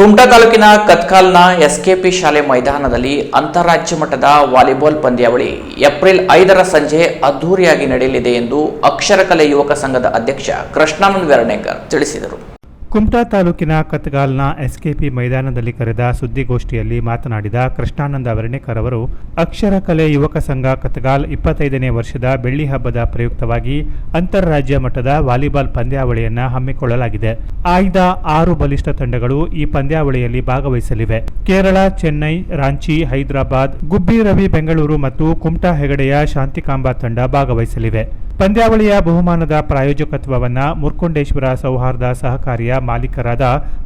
ಕುಮಟಾ ತಾಲೂಕಿನ ಕತ್ಕಾಲ್ನ ಎಸ್ಕೆಪಿ ಶಾಲೆ ಮೈದಾನದಲ್ಲಿ ಅಂತಾರಾಜ್ಯ ಮಟ್ಟದ ವಾಲಿಬಾಲ್ ಪಂದ್ಯಾವಳಿ ಏಪ್ರಿಲ್ ಐದರ ಸಂಜೆ ಅದ್ದೂರಿಯಾಗಿ ನಡೆಯಲಿದೆ ಎಂದು ಅಕ್ಷರಕಲೆ ಯುವಕ ಸಂಘದ ಅಧ್ಯಕ್ಷ ಕೃಷ್ಣಾನಂದ್ ವೆರಣೇಕರ್ ತಿಳಿಸಿದರು. ಕುಮಟಾ ತಾಲೂಕಿನ ಕತ್ಗಾಲ್ನ ಎಸ್ಕೆಪಿ ಮೈದಾನದಲ್ಲಿ ಕರೆದ ಸುದ್ದಿಗೋಷ್ಠಿಯಲ್ಲಿ ಮಾತನಾಡಿದ ಕೃಷ್ಣಾನಂದ ವರ್ಣೇಕರ್ ಅವರು, ಅಕ್ಷರ ಕಲೆ ಯುವಕ ಸಂಘ ಕತ್ಗಾಲ್ ಇಪ್ಪತ್ತೈದನೇ ವರ್ಷದ ಬೆಳ್ಳಿ ಹಬ್ಬದ ಪ್ರಯುಕ್ತವಾಗಿ ಅಂತಾರಾಜ್ಯ ಮಟ್ಟದ ವಾಲಿಬಾಲ್ ಪಂದ್ಯಾವಳಿಯನ್ನು ಹಮ್ಮಿಕೊಳ್ಳಲಾಗಿದೆ. ಆಯ್ದ ಆರು ಬಲಿಷ್ಠ ತಂಡಗಳು ಈ ಪಂದ್ಯಾವಳಿಯಲ್ಲಿ ಭಾಗವಹಿಸಲಿವೆ. ಕೇರಳ, ಚೆನ್ನೈ, ರಾಂಚಿ, ಹೈದರಾಬಾದ್, ಗುಬ್ಬಿ ರವಿ ಬೆಂಗಳೂರು ಮತ್ತು ಕುಮಟಾ ಹೆಗಡೆಯ ಶಾಂತಿಕಾಂಬಾ ತಂಡ ಭಾಗವಹಿಸಲಿವೆ. ಪಂದ್ಯಾವಳಿಯ ಬಹುಮಾನದ ಪ್ರಾಯೋಜಕತ್ವವನ್ನ ಮುರ್ಕೊಂಡೇಶ್ವರ ಸೌಹಾರ್ದ ಸಹಕಾರಿಯ ಮಾಲೀಕರಾದ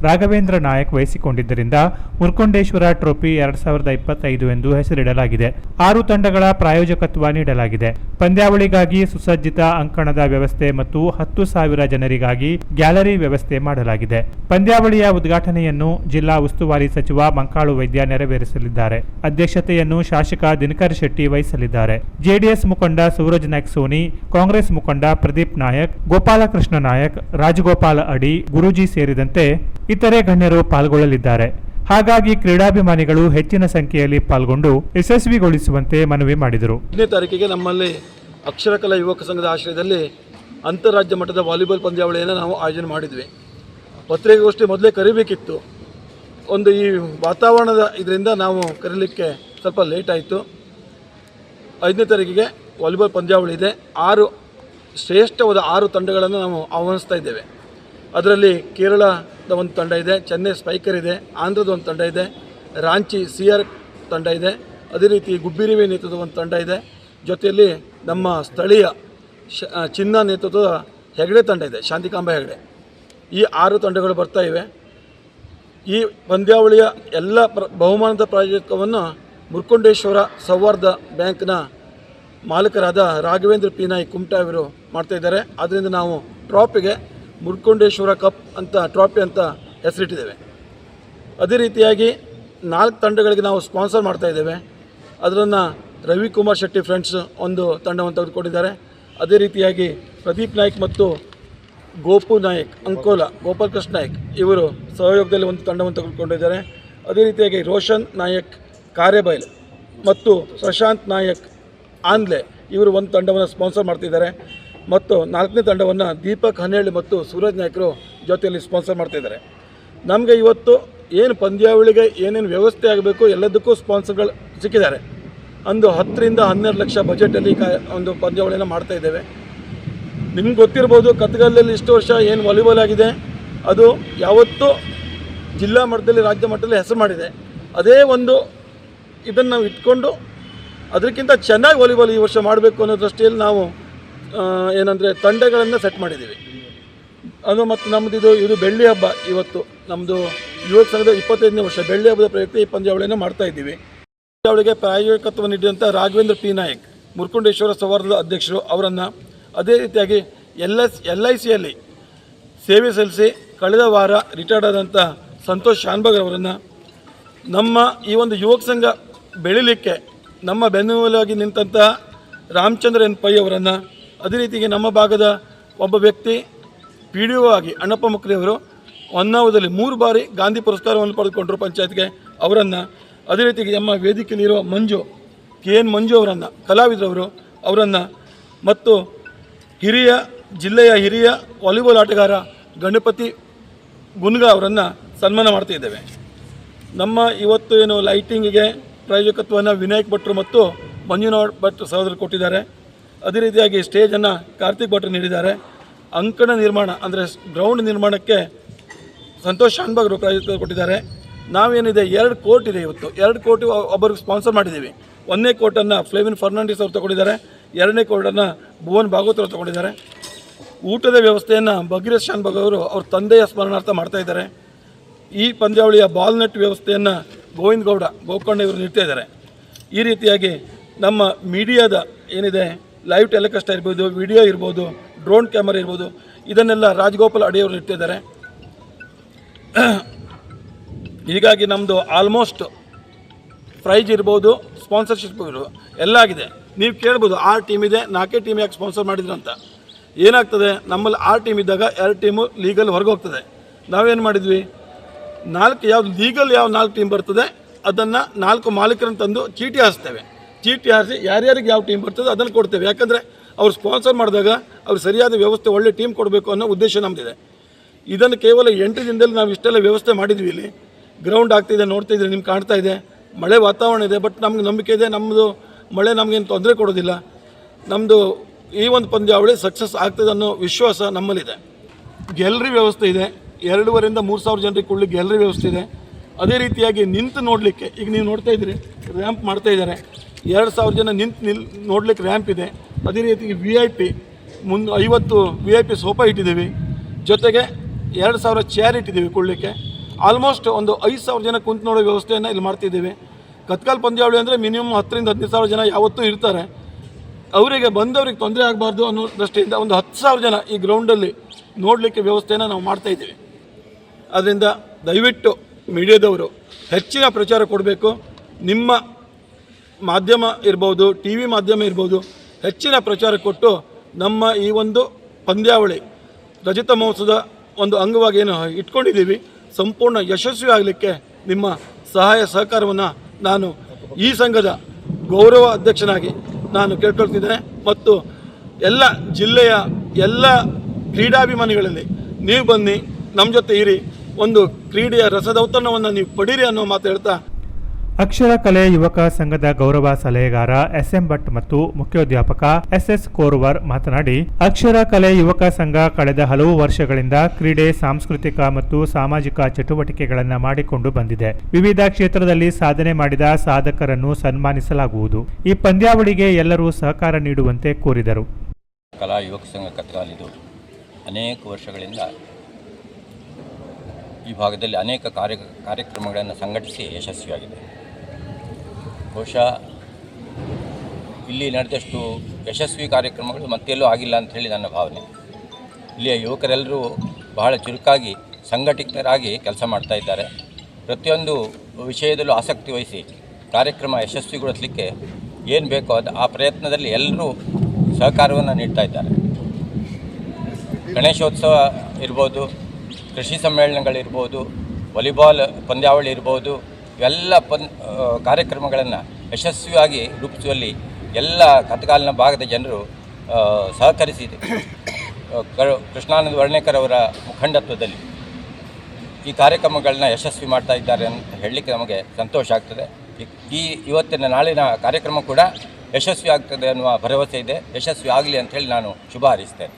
ರಾಘವೇಂದ್ರ ನಾಯಕ್ ವಹಿಸಿಕೊಂಡಿದ್ದರಿಂದ ಮುರ್ಕೊಂಡೇಶ್ವರ ಟ್ರೋಫಿ ಎರಡ್ ಸಾವಿರದ ಇಪ್ಪತ್ತೈದು ಎಂದು ಹೆಸರಿಡಲಾಗಿದೆ. ಆರು ತಂಡಗಳ ಪ್ರಾಯೋಜಕತ್ವ ನೀಡಲಾಗಿದೆ. ಪಂದ್ಯಾವಳಿಗಾಗಿ ಸುಸಜ್ಜಿತ ಅಂಕಣದ ವ್ಯವಸ್ಥೆ ಮತ್ತು ಹತ್ತು ಸಾವಿರ ಜನರಿಗಾಗಿ ಗ್ಯಾಲರಿ ವ್ಯವಸ್ಥೆ ಮಾಡಲಾಗಿದೆ. ಪಂದ್ಯಾವಳಿಯ ಉದ್ಘಾಟನೆಯನ್ನು ಜಿಲ್ಲಾ ಉಸ್ತುವಾರಿ ಸಚಿವ ಮಂಕಾಳು ವೈದ್ಯ ನೆರವೇರಿಸಲಿದ್ದಾರೆ. ಅಧ್ಯಕ್ಷತೆಯನ್ನು ಶಾಸಕ ದಿನಕರ್ ಶೆಟ್ಟಿ ವಹಿಸಲಿದ್ದಾರೆ. ಜೆಡಿಎಸ್ ಮುಖಂಡ ಸೂರಜ್ ನಾಯ್ಕ್ ಸೋನಿ ಕಾಂಗ್ರೆಸ್ ಮುಖಂಡ ಪ್ರದೀಪ್ ನಾಯಕ್, ಗೋಪಾಲಕೃಷ್ಣ ನಾಯಕ್, ರಾಜಗೋಪಾಲ ಅಡಿ, ಗುರುಜಿ ಸೇರಿದಂತೆ ಇತರೆ ಗಣ್ಯರು ಪಾಲ್ಗೊಳ್ಳಲಿದ್ದಾರೆ. ಹಾಗಾಗಿ ಕ್ರೀಡಾಭಿಮಾನಿಗಳು ಹೆಚ್ಚಿನ ಸಂಖ್ಯೆಯಲ್ಲಿ ಪಾಲ್ಗೊಂಡು ಯಶಸ್ವಿಗೊಳಿಸುವಂತೆ ಮನವಿ ಮಾಡಿದರು. ಹದಿನೈದು ತಾರೀಕಿಗೆ ನಮ್ಮಲ್ಲಿ ಅಕ್ಷರಕಲಾ ಯುವಕ ಸಂಘದ ಆಶ್ರಯದಲ್ಲಿ ಅಂತಾರಾಜ್ಯ ಮಟ್ಟದ ವಾಲಿಬಾಲ್ ಪಂದ್ಯಾವಳಿಯನ್ನು ನಾವು ಆಯೋಜನೆ ಮಾಡಿದ್ವಿ. ಪತ್ರಿಕಾಗೋಷ್ಠಿ ಮೊದಲೇ ಕರಿಬೇಕಿತ್ತು. ಒಂದು ಈ ವಾತಾವರಣದ ಇದರಿಂದ ನಾವು ಕರೀಲಿಕ್ಕೆ ಸ್ವಲ್ಪ ಲೇಟ್ ಆಯಿತು. ಐದನೇ ತಾರೀಕಿಗೆ ವಾಲಿಬಾಲ್ ಪಂದ್ಯಾವಳಿ ಇದೆ. ಆರು ಶ್ರೇಷ್ಠವಾದ ಆರು ತಂಡಗಳನ್ನು ನಾವು ಆಹ್ವಾನಿಸ್ತಾ ಇದ್ದೇವೆ. ಅದರಲ್ಲಿ ಕೇರಳದ ಒಂದು ತಂಡ ಇದೆ, ಚೆನ್ನೈ ಸ್ಪೈಕರ್ ಇದೆ, ಆಂಧ್ರದ ಒಂದು ತಂಡ ಇದೆ, ರಾಂಚಿ ಸಿ ಆರ್ ತಂಡ ಇದೆ, ಅದೇ ರೀತಿ ಗುಬ್ಬಿರಿವೆ ನೇತೃತ್ವದ ಒಂದು ತಂಡ ಇದೆ, ಜೊತೆಯಲ್ಲಿ ನಮ್ಮ ಸ್ಥಳೀಯ ಶ ಚಿನ್ನ ನೇತೃತ್ವದ ಹೆಗಡೆ ತಂಡ ಇದೆ, ಶಾಂತಿಕಾಂಬ ಹೆಗಡೆ. ಈ ಆರು ತಂಡಗಳು ಬರ್ತಾ ಇವೆ. ಈ ಪಂದ್ಯಾವಳಿಯ ಎಲ್ಲ ಪ್ರ, ಬಹುಮಾನದ ಪ್ರಾಯೋಜಕವನ್ನು ಮುರ್ಕುಂಡೇಶ್ವರ ಸೌಹಾರ್ದ ಬ್ಯಾಂಕ್ನ ಮಾಲೀಕರಾದ ರಾಘವೇಂದ್ರ ಪಿ ನಾಯಕ್ ಕುಮಟಾ ಇವರು ಮಾಡ್ತಾ ಇದ್ದಾರೆ. ಅದರಿಂದ ನಾವು ಟ್ರಾಫಿಗೆ ಮುರ್ಕೊಂಡೇಶ್ವರ ಕಪ್ ಅಂತ, ಟ್ರಾಫಿ ಅಂತ ಹೆಸರಿಟ್ಟಿದ್ದೇವೆ. ಅದೇ ರೀತಿಯಾಗಿ ನಾಲ್ಕು ತಂಡಗಳಿಗೆ ನಾವು ಸ್ಪಾನ್ಸರ್ ಮಾಡ್ತಾ ಇದ್ದೇವೆ. ಅದರನ್ನು ರವಿಕುಮಾರ್ ಶೆಟ್ಟಿ ಫ್ರೆಂಡ್ಸ್ ಒಂದು ತಂಡವನ್ನು ತೆಗೆದುಕೊಂಡಿದ್ದಾರೆ. ಅದೇ ರೀತಿಯಾಗಿ ಪ್ರದೀಪ್ ನಾಯ್ಕ್ ಮತ್ತು ಗೋಪು ನಾಯಕ್, ಅಂಕೋಲ ಗೋಪಾಲಕೃಷ್ಣ ನಾಯಕ್ ಇವರು ಸಹಯೋಗದಲ್ಲಿ ಒಂದು ತಂಡವನ್ನು ತೆಗೆದುಕೊಂಡಿದ್ದಾರೆ. ಅದೇ ರೀತಿಯಾಗಿ ರೋಷನ್ ನಾಯಕ್ ಕಾರೆಬೈಲ್ ಮತ್ತು ಪ್ರಶಾಂತ್ ನಾಯಕ್ ಆನ್ಲೆ ಇವರು ಒಂದು ತಂಡವನ್ನು ಸ್ಪಾನ್ಸರ್ ಮಾಡ್ತಿದ್ದಾರೆ. ಮತ್ತು ನಾಲ್ಕನೇ ತಂಡವನ್ನು ದೀಪಕ್ ಹನ್ನೆಳ್ಳಿ ಮತ್ತು ಸೂರಜ್ ನಾಯ್ಕರು ಜೊತೆಯಲ್ಲಿ ಸ್ಪಾನ್ಸರ್ ಮಾಡ್ತಿದ್ದಾರೆ. ನಮಗೆ ಇವತ್ತು ಏನು ಪಂದ್ಯಾವಳಿಗೆ ಏನೇನು ವ್ಯವಸ್ಥೆ ಆಗಬೇಕು ಎಲ್ಲದಕ್ಕೂ ಸ್ಪಾನ್ಸರ್ಗಳು ಸಿಕ್ಕಿದ್ದಾರೆ. ಒಂದು ಹತ್ತರಿಂದ ಹನ್ನೆರಡು ಲಕ್ಷ ಬಜೆಟಲ್ಲಿ ಕ ಒಂದು ಪಂದ್ಯಾವಳಿನ ಮಾಡ್ತಾ ಇದ್ದೇವೆ. ನಿಮ್ಗೆ ಗೊತ್ತಿರ್ಬೋದು ಕತ್ಗಲ್ಲಲ್ಲಿ ಇಷ್ಟು ವರ್ಷ ಏನು ವಾಲಿಬಾಲ್ ಆಗಿದೆ. ಅದು ಯಾವತ್ತೂ ಜಿಲ್ಲಾ ಮಟ್ಟದಲ್ಲಿ, ರಾಜ್ಯ ಮಟ್ಟದಲ್ಲಿ ಹೆಸರು ಮಾಡಿದೆ. ಅದೇ ಒಂದು ಇದನ್ನು ನಾವು ಇಟ್ಕೊಂಡು ಅದಕ್ಕಿಂತ ಚೆನ್ನಾಗಿ ವಾಲಿಬಾಲ್ ಈ ವರ್ಷ ಮಾಡಬೇಕು ಅನ್ನೋ ದೃಷ್ಟಿಯಲ್ಲಿ ನಾವು ಏನಂದರೆ ತಂಡಗಳನ್ನು ಸೆಟ್ ಮಾಡಿದ್ದೀವಿ. ಅದು ಮತ್ತು ನಮ್ಮದು ಇದು ಇದು ಬೆಳ್ಳಿ ಹಬ್ಬ ಇವತ್ತು. ನಮ್ಮದು ಯುವಕ ಸಂಘದ ಇಪ್ಪತ್ತೈದನೇ ವರ್ಷ, ಬೆಳ್ಳಿ ಹಬ್ಬದ ಪ್ರಯುಕ್ತ ಈ ಪಂದ್ಯಾವಳಿಯನ್ನು ಮಾಡ್ತಾ ಇದ್ದೀವಿ. ಪಂದ್ಯಾವಳಿಗೆ ಪ್ರಾಯೋಗಿಕತ್ವ ನೀಡಿದಂಥ ರಾಘವೇಂದ್ರ ಪಿ. ನಾಯಕ್, ಮುರ್ಕುಂಡೇಶ್ವರ ಸೌಹಾರ್ದದ ಅಧ್ಯಕ್ಷರು ಅವರನ್ನು ಅದೇ ರೀತಿಯಾಗಿ ಎಲ್ ಎಸ್, ಎಲ್ ಐ ಸಿಯಲ್ಲಿ ಸೇವೆ ಸಲ್ಲಿಸಿ ಕಳೆದ ವಾರ ರಿಟೈರ್ಡ್ ಆದಂಥ ಸಂತೋಷ್ ಶಾನ್ಭಾಗ್ ಅವರನ್ನು ನಮ್ಮ ಈ ಒಂದು ಯುವಕ ಸಂಘ ಬೆಳಿಲಿಕ್ಕೆ ನಮ್ಮ ಬೆನ್ನೆಲುಬಾಗಿ ನಿಂತಂಥ ರಾಮಚಂದ್ರ ಎನ್ ಪೈ ಅವರನ್ನು ಅದೇ ರೀತಿಗೆ ನಮ್ಮ ಭಾಗದ ಒಬ್ಬ ವ್ಯಕ್ತಿ ಪಿ ಡಿ ಒ ಆಗಿ ಅಣ್ಣಪ್ಪ ಅವರು ಹೊನ್ನಾವದಲ್ಲಿ ಮೂರು ಬಾರಿ ಗಾಂಧಿ ಪುರಸ್ಕಾರವನ್ನು ಪಡೆದುಕೊಂಡರು ಪಂಚಾಯತ್ಗೆ ಅವರನ್ನು. ಅದೇ ರೀತಿಗೆ ನಮ್ಮ ವೇದಿಕೆಯಲ್ಲಿರುವ ಮಂಜು, ಕೆ ಎನ್ ಮಂಜು ಅವರನ್ನು ಕಲಾವಿದರವರು ಅವರನ್ನು. ಮತ್ತು ಹಿರಿಯ, ಜಿಲ್ಲೆಯ ಹಿರಿಯ ವಾಲಿಬಾಲ್ ಆಟಗಾರ ಗಣಪತಿ ಗುನ್ಗಾ ಅವರನ್ನು ಸನ್ಮಾನ ಮಾಡ್ತಾ ಇದ್ದೇವೆ. ನಮ್ಮ ಇವತ್ತು ಏನು ಲೈಟಿಂಗಿಗೆ ಪ್ರಾಯೋಜಕತ್ವವನ್ನು ವಿನಾಯಕ್ ಭಟ್ರು ಮತ್ತು ಮಂಜುನಾಥ್ ಭಟ್ ಸಹೋದರರು ಕೊಟ್ಟಿದ್ದಾರೆ. ಅದೇ ರೀತಿಯಾಗಿ ಸ್ಟೇಜನ್ನು ಕಾರ್ತಿಕ್ ಭಟ್ರು ನೀಡಿದ್ದಾರೆ. ಅಂಕಣ ನಿರ್ಮಾಣ, ಅಂದರೆ ಗ್ರೌಂಡ್ ನಿರ್ಮಾಣಕ್ಕೆ ಸಂತೋಷ್ ಶಾನ್ಬಾಗ್ರು ಪ್ರಾಯೋಜಕತ್ವ ಕೊಟ್ಟಿದ್ದಾರೆ. ನಾವೇನಿದೆ, ಎರಡು ಕೋರ್ಟ್ ಇದೆ ಇವತ್ತು. ಎರಡು ಕೋಟಿ ಒಬ್ಬರಿಗೆ ಸ್ಪಾನ್ಸರ್ ಮಾಡಿದ್ದೀವಿ. ಒಂದನೇ ಕೋಟನ್ನು ಫ್ಲೇವಿನ್ ಫರ್ನಾಂಡಿಸ್ ಅವರು ತಗೊಂಡಿದ್ದಾರೆ. ಎರಡನೇ ಕೋಟನ್ನು ಭುವನ್ ಭಾಗವತ್ ಅವರು ತಗೊಂಡಿದ್ದಾರೆ. ಊಟದ ವ್ಯವಸ್ಥೆಯನ್ನು ಭಗೀರಥ್ ಶಾನ್ಬಾಗ್ ಅವರು, ಅವ್ರ ತಂದೆಯ ಸ್ಮರಣಾರ್ಥ ಮಾಡ್ತಾಯಿದ್ದಾರೆ ಈ ಪಂದ್ಯಾವಳಿಯ ಬಾಲ್ ನೆಟ್ ವ್ಯವಸ್ಥೆಯನ್ನು ಗೋವಿಂದ ಗೌಡ ಗೋಕರ್ಣ ಇವರು ನೀಡ್ತಾ ಇದ್ದಾರೆ. ಈ ರೀತಿಯಾಗಿ ನಮ್ಮ ಮೀಡಿಯಾದ ಏನಿದೆ ಲೈವ್ ಟೆಲಿಕಾಸ್ಟ್ ಇರ್ಬೋದು ವಿಡಿಯೋ ಇರ್ಬೋದು ಡ್ರೋನ್ ಕ್ಯಾಮರಾ ಇರ್ಬೋದು, ಇದನ್ನೆಲ್ಲ ರಾಜಗೋಪಾಲ್ ಅಡಿಯವರು ನೀಡ್ತಿದ್ದಾರೆ ಹೀಗಾಗಿ ನಮ್ಮದು ಆಲ್ಮೋಸ್ಟ್ ಪ್ರೈಜ್ ಇರ್ಬೋದು ಸ್ಪಾನ್ಸರ್ಶಿಪ್ ಇರ್ಬೋದು, ಎಲ್ಲ ಆಗಿದೆ. ನೀವು ಕೇಳ್ಬೋದು ಆರು ಟೀಮ್ ಇದೆ, ನಾಲ್ಕೇ ಟೀಮ್ ಯಾಕೆ ಸ್ಪಾನ್ಸರ್ ಮಾಡಿದ್ರು ಅಂತ. ಏನಾಗ್ತದೆ, ನಮ್ಮಲ್ಲಿ ಆರು ಟೀಮ್ ಇದ್ದಾಗ ಎರಡು ಟೀಮು ಲೀಗಲ್ ಹೊರಗೆ ಹೋಗ್ತದೆ. ನಾವೇನು ಮಾಡಿದ್ವಿ? ನಾಲ್ಕು ಯಾವ್ದು ಲೀಗಲ್ ಯಾವ ನಾಲ್ಕು ಟೀಮ್ ಬರ್ತದೆ, ಅದನ್ನು ನಾಲ್ಕು ಮಾಲೀಕರನ್ನು ತಂದು ಚೀಟಿ ಹಾರಿಸ್ತೇವೆ. ಚೀಟಿ ಹಾರಿಸಿ ಯಾರ್ಯಾರಿಗೆ ಯಾವ ಟೀಮ್ ಬರ್ತದೆ ಅದನ್ನು ಕೊಡ್ತೇವೆ. ಯಾಕಂದರೆ ಅವ್ರು ಸ್ಪಾನ್ಸರ್ ಮಾಡಿದಾಗ ಅವ್ರು ಸರಿಯಾದ ವ್ಯವಸ್ಥೆ, ಒಳ್ಳೆ ಟೀಮ್ ಕೊಡಬೇಕು ಅನ್ನೋ ಉದ್ದೇಶ ನಮ್ಮದಿದೆ ಇದನ್ನು ಕೇವಲ ಎಂಟು ದಿನದಲ್ಲಿ ನಾವು ಇಷ್ಟೆಲ್ಲ ವ್ಯವಸ್ಥೆ ಮಾಡಿದ್ವಿ ಇಲ್ಲಿ. ಗ್ರೌಂಡ್ ಆಗ್ತಿದೆ ನೋಡ್ತಾ ಇದ್ರೆ ನಿಮ್ಗೆ ಕಾಣ್ತಾ ಇದೆ. ಮಳೆ ವಾತಾವರಣ ಇದೆ ಬಟ್ ನಮ್ಗೆ ನಂಬಿಕೆ ಇದೆ ನಮ್ಮದು ಮಳೆ ನಮಗೇನು ತೊಂದರೆ ಕೊಡೋದಿಲ್ಲ. ನಮ್ಮದು ಈ ಒಂದು ಪಂದ್ಯಾವಳಿ ಸಕ್ಸಸ್ ಆಗ್ತದೆ ಅನ್ನೋ ವಿಶ್ವಾಸ ನಮ್ಮಲ್ಲಿದೆ. ಗ್ಯಾಲ್ರಿ ವ್ಯವಸ್ಥೆ ಇದೆ. ಎರಡೂವರೆಯಿಂದ ಮೂರು ಸಾವಿರ ಜನರಿಗೆ ಕೊಡ್ಲಿಕ್ಕೆ ಎಲ್ಲರ ವ್ಯವಸ್ಥೆ ಇದೆ. ಅದೇ ರೀತಿಯಾಗಿ ನಿಂತು ನೋಡಲಿಕ್ಕೆ, ಈಗ ನೀವು ನೋಡ್ತಾ ಇದ್ದೀರಿ ರ್ಯಾಂಪ್ ಮಾಡ್ತಾ ಇದ್ದಾರೆ. ಎರಡು ಸಾವಿರ ಜನ ನಿಂತು ನಿಲ್, ನೋಡ್ಲಿಕ್ಕೆ ರ್ಯಾಂಪ್ ಇದೆ. ಅದೇ ರೀತಿ ವಿ ಐ ಪಿ ಮುಂದೆ ಐವತ್ತು ವಿ ಐ ಪಿ ಸೋಫಾ ಇಟ್ಟಿದ್ದೀವಿ. ಜೊತೆಗೆ ಎರಡು ಸಾವಿರ ಚೇರ್ ಇಟ್ಟಿದ್ದೀವಿ ಕೊಡಲಿಕ್ಕೆ. ಆಲ್ಮೋಸ್ಟ್ ಒಂದು ಐದು ಸಾವಿರ ಜನ ಕುಂತು ನೋಡೋ ವ್ಯವಸ್ಥೆಯನ್ನು ಇಲ್ಲಿ ಮಾಡ್ತಿದ್ದೀವಿ. ಕತ್ಕಾಲ್ ಪಂದ್ಯಾವಳಿ ಅಂದರೆ ಮಿನಿಮಮ್ ಹತ್ತರಿಂದ ಹದಿನೈದು ಸಾವಿರ ಜನ ಯಾವತ್ತೂ ಇರ್ತಾರೆ. ಅವರಿಗೆ ಬಂದವರಿಗೆ ತೊಂದರೆ ಆಗಬಾರ್ದು ಅನ್ನೋ ದೃಷ್ಟಿಯಿಂದ ಒಂದು ಹತ್ತು ಸಾವಿರ ಜನ ಈ ಗ್ರೌಂಡಲ್ಲಿ ನೋಡಲಿಕ್ಕೆ ವ್ಯವಸ್ಥೆಯನ್ನು ನಾವು ಮಾಡ್ತಾ ಇದ್ದೀವಿ. ಅದರಿಂದ ದಯವಿಟ್ಟು ಮೀಡಿಯಾದವರು ಹೆಚ್ಚಿನ ಪ್ರಚಾರ ಕೊಡಬೇಕು. ನಿಮ್ಮ ಮಾಧ್ಯಮ ಇರ್ಬೋದು ಟಿ ವಿ ಮಾಧ್ಯಮ ಇರ್ಬೋದು, ಹೆಚ್ಚಿನ ಪ್ರಚಾರ ಕೊಟ್ಟು ನಮ್ಮ ಈ ಒಂದು ಪಂದ್ಯಾವಳಿ, ರಜತ ಮಹೋತ್ಸವದ ಒಂದು ಅಂಗವಾಗಿ ಏನು ಇಟ್ಕೊಂಡಿದ್ದೀವಿ, ಸಂಪೂರ್ಣ ಯಶಸ್ವಿ ಆಗಲಿಕ್ಕೆ ನಿಮ್ಮ ಸಹಾಯ ಸಹಕಾರವನ್ನು ನಾನು ಈ ಸಂಘದ ಗೌರವ ಅಧ್ಯಕ್ಷನಾಗಿ ನಾನು ಕೇಳ್ಕೊಳ್ತಿದ್ದೇನೆ. ಮತ್ತು ಎಲ್ಲ ಜಿಲ್ಲೆಯ ಎಲ್ಲ ಕ್ರೀಡಾಭಿಮಾನಿಗಳಲ್ಲಿ ನೀವು ಬನ್ನಿ, ನಮ್ಮ ಜೊತೆ ಇರಿ. ಒಂದು ಕ್ರೀಡೆಯ ರಸದೌತಣವನ್ನು ನೀವು ಪಡೀರಿ ಅನ್ನೋ ಮಾತು ಹೇಳ್ತಾ. ಅಕ್ಷರ ಕಲೆ ಯುವಕ ಸಂಘದ ಗೌರವ ಸಲಹೆಗಾರ ಎಸ್ ಎಂ ಭಟ್ ಮತ್ತು ಮುಖ್ಯೋದ್ಯಾಪಕ ಎಸ್ ಎಸ್ ಕೋರ್ವರ್ ಮಾತನಾಡಿ ಅಕ್ಷರ ಕಲೆ ಯುವಕ ಸಂಘ ಕಳೆದ ಹಲವು ವರ್ಷಗಳಿಂದ ಕ್ರೀಡೆ ಸಾಂಸ್ಕೃತಿಕ ಮತ್ತು ಸಾಮಾಜಿಕ ಚಟುವಟಿಕೆಗಳನ್ನು ಮಾಡಿಕೊಂಡು ಬಂದಿದೆ. ವಿವಿಧ ಕ್ಷೇತ್ರದಲ್ಲಿ ಸಾಧನೆ ಮಾಡಿದ ಸಾಧಕರನ್ನು ಸನ್ಮಾನಿಸಲಾಗುವುದು. ಈ ಪಂದ್ಯಾವಳಿಗೆ ಎಲ್ಲರೂ ಸಹಕಾರ ನೀಡುವಂತೆ ಕೋರಿದರು. ಕಲಾ ಯುವಕ ಸಂಘ ಅನೇಕ ವರ್ಷಗಳಿಂದ ಈ ಭಾಗದಲ್ಲಿ ಅನೇಕ ಕಾರ್ಯ ಕಾರ್ಯಕ್ರಮಗಳನ್ನು ಸಂಘಟಿಸಿ ಯಶಸ್ವಿಯಾಗಿದೆ. ಬಹುಶಃ ಇಲ್ಲಿ ನಡೆದಷ್ಟು ಯಶಸ್ವಿ ಕಾರ್ಯಕ್ರಮಗಳು ಮತ್ತೆಲ್ಲೂ ಆಗಿಲ್ಲ ಅಂತ ಹೇಳಿ ನನ್ನ ಭಾವನೆ. ಇಲ್ಲಿಯ ಯುವಕರೆಲ್ಲರೂ ಬಹಳ ಚುರುಕಾಗಿ ಸಂಘಟಿತರಾಗಿ ಕೆಲಸ ಮಾಡ್ತಾ ಇದ್ದಾರೆ. ಪ್ರತಿಯೊಂದು ವಿಷಯದಲ್ಲೂ ಆಸಕ್ತಿ ವಹಿಸಿ ಕಾರ್ಯಕ್ರಮ ಯಶಸ್ವಿಗೊಳಿಸಲಿಕ್ಕೆ ಏನು ಬೇಕೋ ಅದು ಆ ಪ್ರಯತ್ನದಲ್ಲಿ ಎಲ್ಲರೂ ಸಹಕಾರವನ್ನು ನೀಡ್ತಾ ಇದ್ದಾರೆ. ಗಣೇಶೋತ್ಸವ ಇರ್ಬೋದು ಕೃಷಿ ಸಮ್ಮೇಳನಗಳಿರ್ಬೋದು, ವಾಲಿಬಾಲ್ ಪಂದ್ಯಾವಳಿ ಇರ್ಬೋದು ಇವೆಲ್ಲ ಪನ್ ಕಾರ್ಯಕ್ರಮಗಳನ್ನು ಯಶಸ್ವಿಯಾಗಿ ರೂಪಿಸುವಲ್ಲಿ ಎಲ್ಲ ಕತ್ಕಾಲಿನ ಭಾಗದ ಜನರು ಸಹಕರಿಸಿದೆ. ಕೃಷ್ಣಾನಂದ ವರ್ಣೇಕರ್ ಅವರ ಮುಖಂಡತ್ವದಲ್ಲಿ. ಈ ಕಾರ್ಯಕ್ರಮಗಳನ್ನ ಯಶಸ್ವಿ ಮಾಡ್ತಾ ಇದ್ದಾರೆ ಅಂತ ಹೇಳಲಿಕ್ಕೆ ನಮಗೆ ಸಂತೋಷ ಆಗ್ತದೆ. ಈ ಇವತ್ತಿನ ನಾಳಿನ ಕಾರ್ಯಕ್ರಮ ಕೂಡ ಯಶಸ್ವಿ ಆಗ್ತದೆ ಅನ್ನುವ ಭರವಸೆ ಇದೆ. ಯಶಸ್ವಿ ಆಗಲಿ ಅಂತೇಳಿ ನಾನು ಶುಭ ಹಾರೈಸ್ತೇನೆ.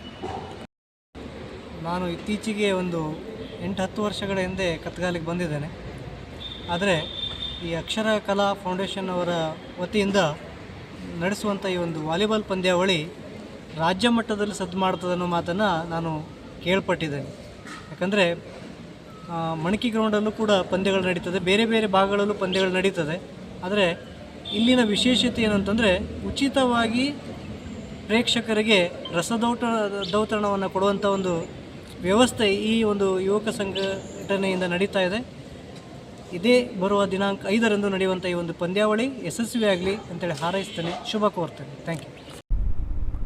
ನಾನು ಇತ್ತೀಚೆಗೆ ಒಂದು ಎಂಟು ಹತ್ತು ವರ್ಷಗಳ ಹಿಂದೆ ಕತ್ಗಾಲಿಗೆ ಬಂದಿದ್ದೇನೆ. ಆದರೆ ಈ ಅಕ್ಷರ ಕಲಾ ಫೌಂಡೇಶನ್ ಅವರ ವತಿಯಿಂದ ನಡೆಸುವಂಥ ಈ ಒಂದು ವಾಲಿಬಾಲ್ ಪಂದ್ಯಾವಳಿ ರಾಜ್ಯ ಮಟ್ಟದಲ್ಲಿ ಸದ್ದು ಮಾಡ್ತದೆ ಅನ್ನೋ ಮಾತನ್ನು ನಾನು ಕೇಳ್ಪಟ್ಟಿದ್ದೇನೆ. ಯಾಕಂದರೆ ಮಣಕಿ ಗ್ರೌಂಡಲ್ಲೂ ಕೂಡ ಪಂದ್ಯಗಳು ನಡೀತದೆ. ಬೇರೆ ಬೇರೆ ಭಾಗಗಳಲ್ಲೂ ಪಂದ್ಯಗಳು ನಡೀತದೆ. ಆದರೆ ಇಲ್ಲಿನ ವಿಶೇಷತೆ ಏನಂತಂದರೆ ಉಚಿತವಾಗಿ ಪ್ರೇಕ್ಷಕರಿಗೆ ರಸದೌಟ ದೌತಣವನ್ನು ಕೊಡುವಂಥ ಒಂದು ವ್ಯವಸ್ಥೆ ಈ ಒಂದು ಯುವಕ ಸಂಘಟನೆಯಿಂದ ನಡೀತಾ ಇದೆ. ಇದೇ ಬರುವ ದಿನಾಂಕ ಐದರಂದು ನಡೆಯುವಂಥ ಈ ಒಂದು ಪಂದ್ಯಾವಳಿ ಯಶಸ್ವಿಯಾಗಲಿ ಅಂತೇಳಿ ಹಾರೈಸ್ತೇನೆ. ಶುಭ ಕೋರ್ತೇನೆ. ಥ್ಯಾಂಕ್ ಯು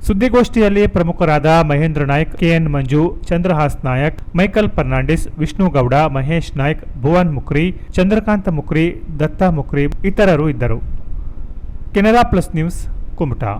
ಸುದ್ದಿಗೋಷ್ಠಿಯಲ್ಲಿ ಪ್ರಮುಖರಾದ Mahendra Naik, KN Manju, Chandrahas Nayak, Michael Fernandes, Vishnu Gowda, Mahesh Naik, Bhuvan Mukri Chandrakanta Mukri Datta Mukri ಇತರರು ಇದ್ದರು. Canara plus news, Kumta.